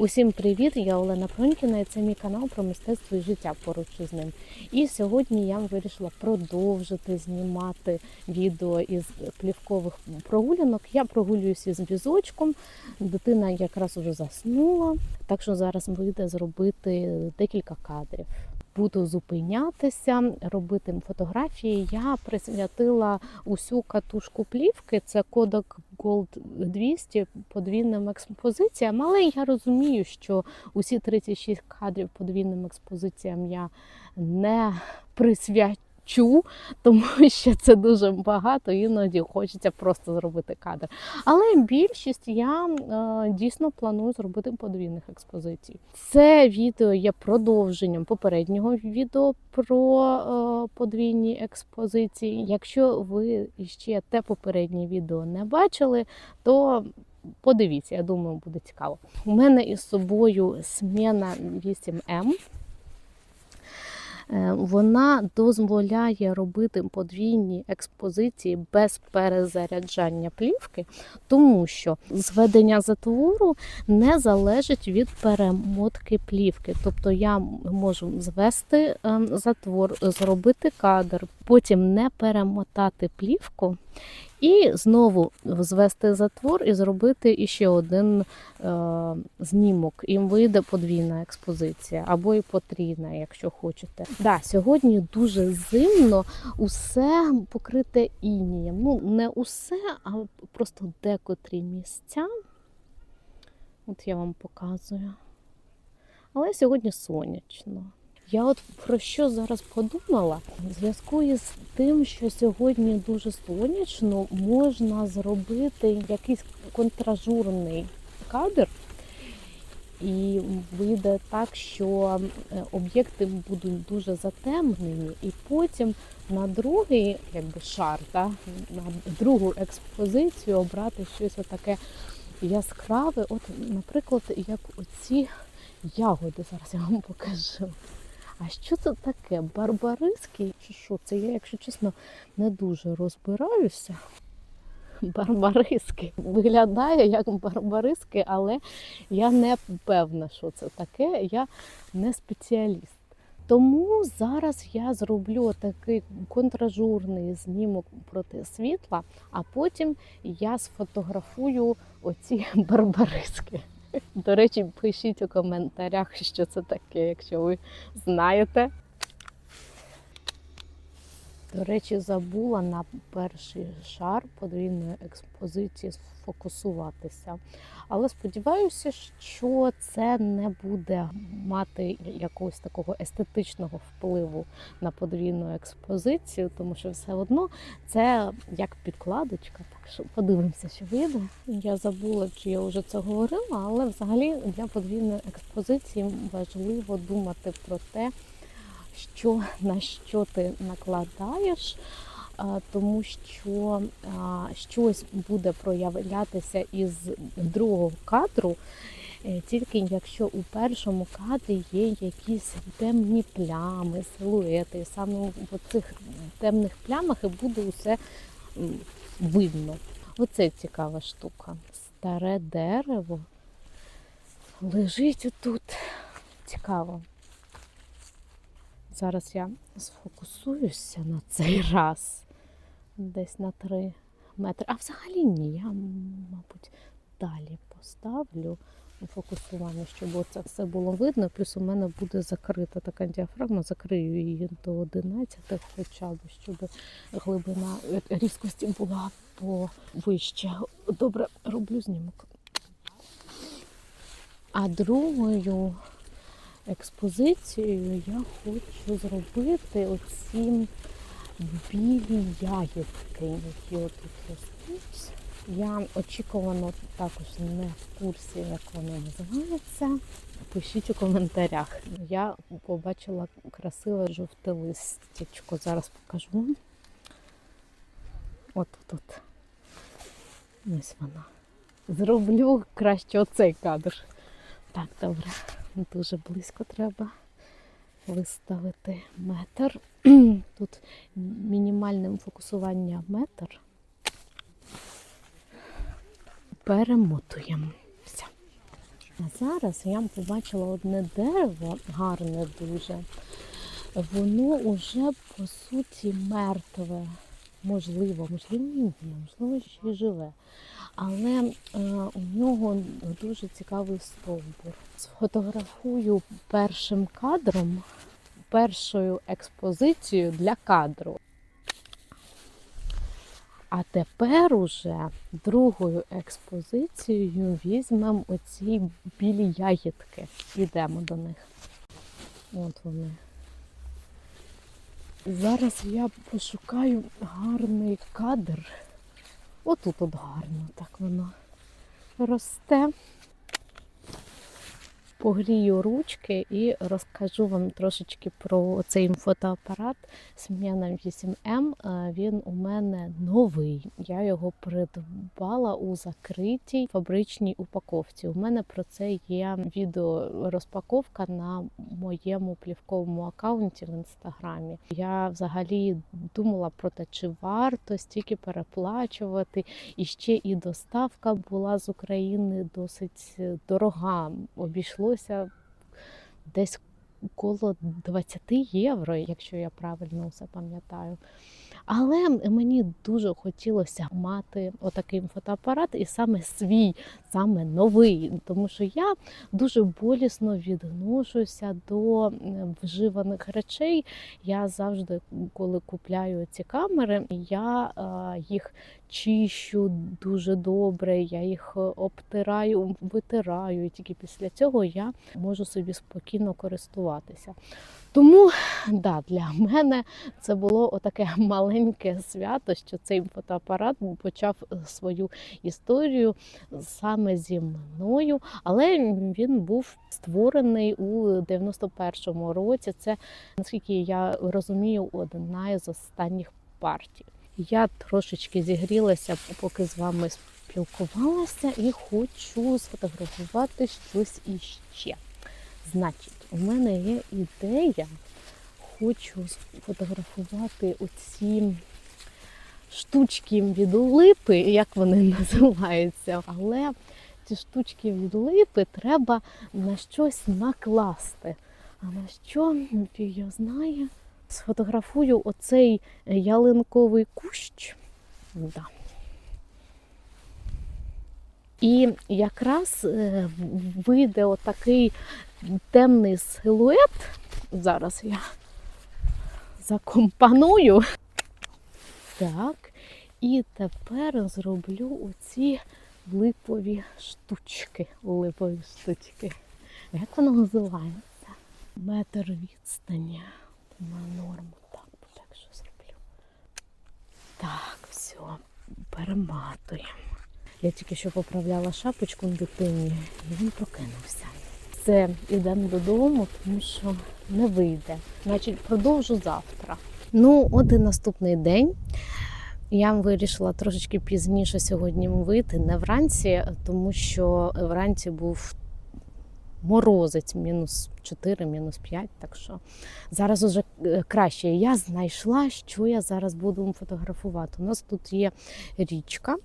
Усім привіт! Я Олена Пронькіна і це мій канал про мистецтво і життя поруч із ним. І сьогодні я вирішила продовжити знімати відео із плівкових прогулянок. Я прогулююся з візочком. Дитина якраз уже заснула, так що зараз вийде зробити декілька кадрів. Буду зупинятися, робити фотографії. Я присвятила усю катушку плівки. Це кодек Gold 200 подвійним експозиціям. Але я розумію, що усі 36 кадрів подвійним експозиціям я не присвячу. Тому що це дуже багато, іноді хочеться просто зробити кадр. Але більшість я е, дійсно планую зробити подвійних експозицій. Це відео є продовженням попереднього відео про е, подвійні експозиції. Якщо ви ще те попереднє відео не бачили, то подивіться, я думаю, буде цікаво. У мене із собою смена 8М. Е, Вона дозволяє робити подвійні експозиції без перезаряджання плівки, тому що зведення затвору не залежить від перемотки плівки. Тобто я можу звести е, затвор, зробити кадр, потім не перемотати плівку. І знову звести затвор і зробити іще один е, знімок. І вийде подвійна експозиція або і потрійна, якщо хочете. Да, сьогодні дуже зимно, усе покрите інієм. Ну, не усе, а просто декотрі місця. От я вам показую. Але сьогодні сонячно. Я от про що зараз подумала? В зв'язку із тим, що сьогодні дуже сонячно, можна зробити якийсь контражурний кадр, і вийде так, що е, об'єкти будуть дуже затемнені, і потім на другий якби, шар, та, на другу експозицію обрати щось таке яскраве. От, наприклад, як оці ягоди, зараз я вам покажу. А що це таке? Барбариски? Чи що? Це я, якщо чесно, не дуже розбираюся. Барбариски. Виглядає як барбариски, але я не певна, що це таке. Я не спеціаліст. Тому зараз я зроблю такий контражурний знімок проти світла, а потім я сфотографую оці барбариски. До речі, пишіть у коментарях, що це таке, якщо ви знаєте. До речі, забула на перший шар подвійної експозиції сфокусуватися. Але сподіваюся, що це не буде мати якогось такого естетичного впливу на подвійну експозицію, тому що все одно це як підкладочка. Так що подивимося, що вийде. Я забула, чи я вже це говорила, але взагалі для подвійної експозиції важливо думати про те, що на що ти накладаєш, тому що щось буде проявлятися із другого кадру, е, тільки якщо у першому кадрі є якісь темні плями, силуети, саме в цих темних плямах і буде усе видно. Оце цікава штука. Старе дерево лежить отут. Цікаво. Зараз я сфокусуюся на цей раз. Десь на 3 метри. А взагалі ні, я, мабуть, далі поставлю фокусування, щоб це все було видно. Плюс у мене буде закрита така діафрагма, закрию її до 11 хоча б, щоб глибина різкості була повище. Добре, роблю знімок. А другою експозицією я хочу зробити оці білі ягідки, які отут ростуть. Я очікувано також не в курсі, як воно називається. Пишіть у коментарях. Я побачила красиве жовте листячко. Зараз покажу вам. От тут. Ось вона. Зроблю краще оцей кадр. Так, добре. Дуже близько треба виставити метр. Тут мінімальне фокусування метр. Перемотуємо. Все. А зараз я побачила одне дерево, гарне дуже. Воно вже по суті мертве. Можливо, можливо, ні, можливо, ще живе. Але е, у нього дуже цікавий стовбур. Сфотографую першим кадром, першою експозицією для кадру. А тепер уже другою експозицією візьмемо оці білі ягідки. Ідемо до них. От вони. Зараз я пошукаю гарний кадр. Отут от гарно так воно росте. Погрію ручки і розкажу вам трошечки про цей фотоапарат Сміна 8М. Е, Він у мене новий. Я його придбала у закритій фабричній упаковці. У мене про це є відеорозпаковка на моєму плівковому аккаунті в інстаграмі. Я взагалі думала про те, чи варто стільки переплачувати. І ще і доставка була з України досить дорога. Обійшлося десь коло 20 євро, якщо я правильно все пам'ятаю. Але мені дуже хотілося мати отакий фотоапарат і саме свій, саме новий, тому що я дуже болісно відношуся до вживаних речей. Я завжди, коли купляю ці камери, я їх чищу дуже добре, я їх е, обтираю, витираю, і тільки після цього я можу собі спокійно користуватися. Тому да, для мене це було отаке маленьке свято, що цей фотоапарат почав свою історію саме зі мною, але він був створений у 91-му році. Це, наскільки я розумію, одна із останніх партій. Я трошечки зігрілася, поки з вами спілкувалася, і хочу сфотографувати щось іще. Значить, у мене є ідея, хочу сфотографувати оці штучки від липи, як вони називаються. Але ці штучки від липи треба на щось накласти. А на що я знаю? Сфотографую оцей ялинковий кущ. Да. І якраз е, вийде отакий темний силует. Зараз я закомпоную. Так. І тепер зроблю оці липові штучки. Липові штучки. Як воно називається? Метр відстані. На норму. Так, так що зроблю. Так, все, перематуємо. Я тільки що поправляла шапочку дитині, і він прокинувся. Все, йдемо додому, тому що не вийде. Значить, продовжу завтра. Ну, от і наступний день. Я вирішила трошечки пізніше сьогодні вийти, не вранці, тому що вранці був морозець мінус 4, мінус 5. Так що зараз уже е, краще. Я знайшла, що я зараз буду фотографувати. У нас тут є річка.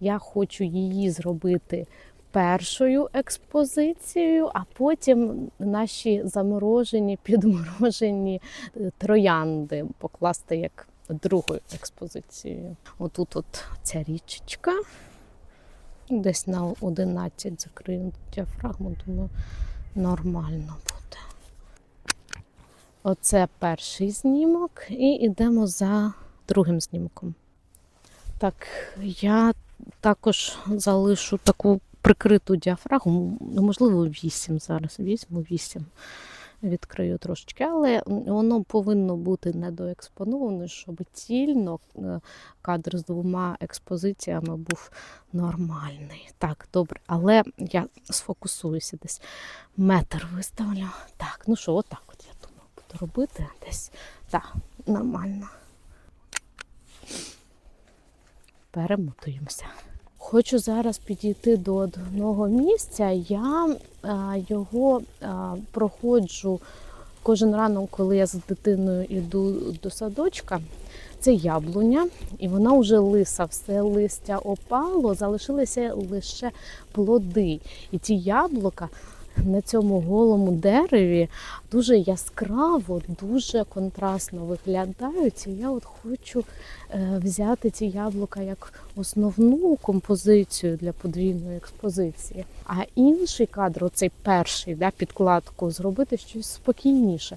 Я хочу її зробити першою експозицією, а потім наші заморожені, підморожені е, троянди покласти як другою експозицією. Отут от ця річечка. Десь на 11 закрию діафрагму, думаю, нормально буде. Оце перший знімок, і йдемо за другим знімком. Так, я також залишу таку прикриту діафрагму, ну, можливо, 8 зараз. Візьму 8. Відкрию трошечки, але воно повинно бути недоекспоноване, щоб цільно е, кадр з двома експозиціями був нормальний. Так, добре, але я сфокусуюся десь метр виставлю. Так, ну що, отак от я думаю, буду робити десь. Так, нормально. Перемотуємося. Хочу зараз підійти до одного місця. Я а, його а, проходжу Кожен ранок, коли я з дитиною йду до садочка, це яблуня, і вона вже лиса, все листя опало, залишилися лише плоди. І ті яблука на цьому голому дереві дуже яскраво, дуже контрастно виглядають. І я от хочу е, взяти ці яблука як основну композицію для подвійної експозиції. А інший кадр, оцей перший, да, підкладку, зробити щось спокійніше.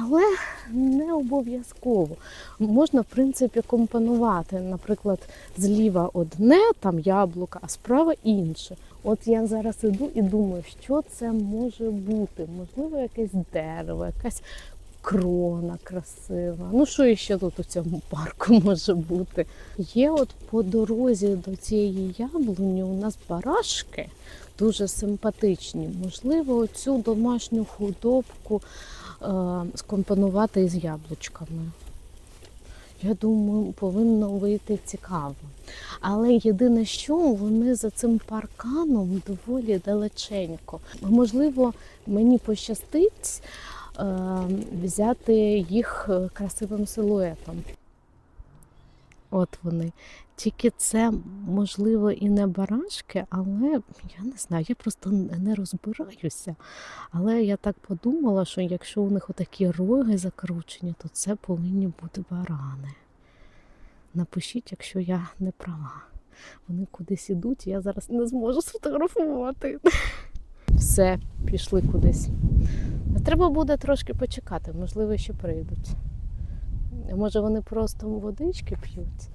Але не обов'язково. Можна, в принципі, компонувати. Наприклад, зліва одне там яблука, а справа інше. От я зараз іду і думаю, що це може бути. Можливо, якесь дерево, якась крона красива. Ну, що ще тут у цьому парку може бути? Є от по дорозі до цієї яблуні у нас барашки дуже симпатичні. Можливо, цю домашню худобку е, скомпонувати із яблучками. Я думаю, повинно вийти цікаво. Але єдине, що вони за цим парканом доволі далеченько. Можливо, мені пощастить е, взяти їх е, красивим силуетом. От вони. Тільки це, можливо, і не барашки, але я не знаю, я просто не розбираюся. Але я так подумала, що якщо у них отакі роги закручені, то це повинні бути барани. Напишіть, якщо я не права. Вони кудись ідуть, я зараз не зможу сфотографувати. Все, пішли кудись. Треба буде трошки почекати, можливо, ще прийдуть. Може, вони просто водички п'ють.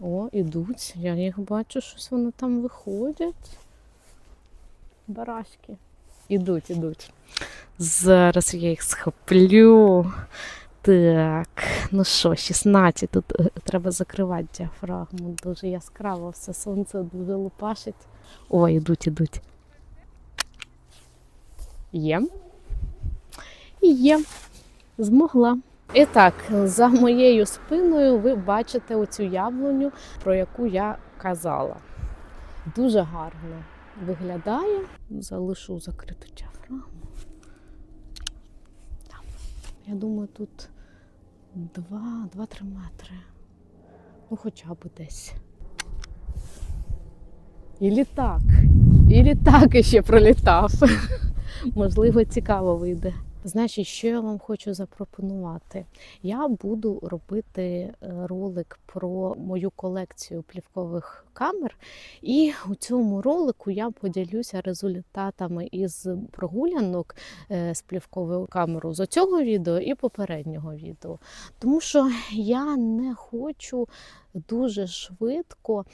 О, ідуть. Я їх бачу, щось вони там виходять. Барашки. Ідуть, ідуть. Зараз я їх схоплю. Так, ну що, 16. Тут е, треба закривати діафрагму. Дуже яскраво все сонце дуже лупашить. О, ідуть, ідуть. Є. І є. Змогла. І так, за моєю спиною ви бачите оцю яблуню, про яку я казала. Дуже гарно виглядає. Залишу закриту діафрагму. Я думаю, тут 2-3 метри. Ну, хоча б десь. І літак. І літак іще пролітав. Можливо, цікаво вийде. Значить, що я вам хочу запропонувати? Я буду робити е, ролик про мою колекцію плівкових камер, і у цьому ролику я поділюся результатами із прогулянок е, з плівковою камерою з цього відео і попереднього відео. Тому що я не хочу дуже швидко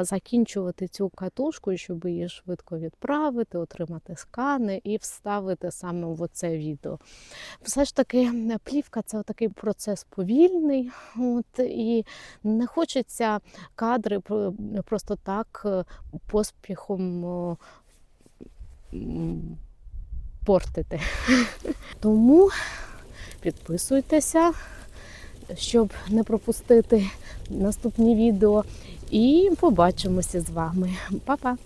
закінчувати цю катушку, щоб її швидко відправити, отримати скани і вставити саме в оце відео. Все ж таки, плівка це такий процес повільний, от, і не хочеться кадри просто так е, поспіхом портити. Тому підписуйтеся, щоб не пропустити наступні відео. І побачимося з вами. Па-па!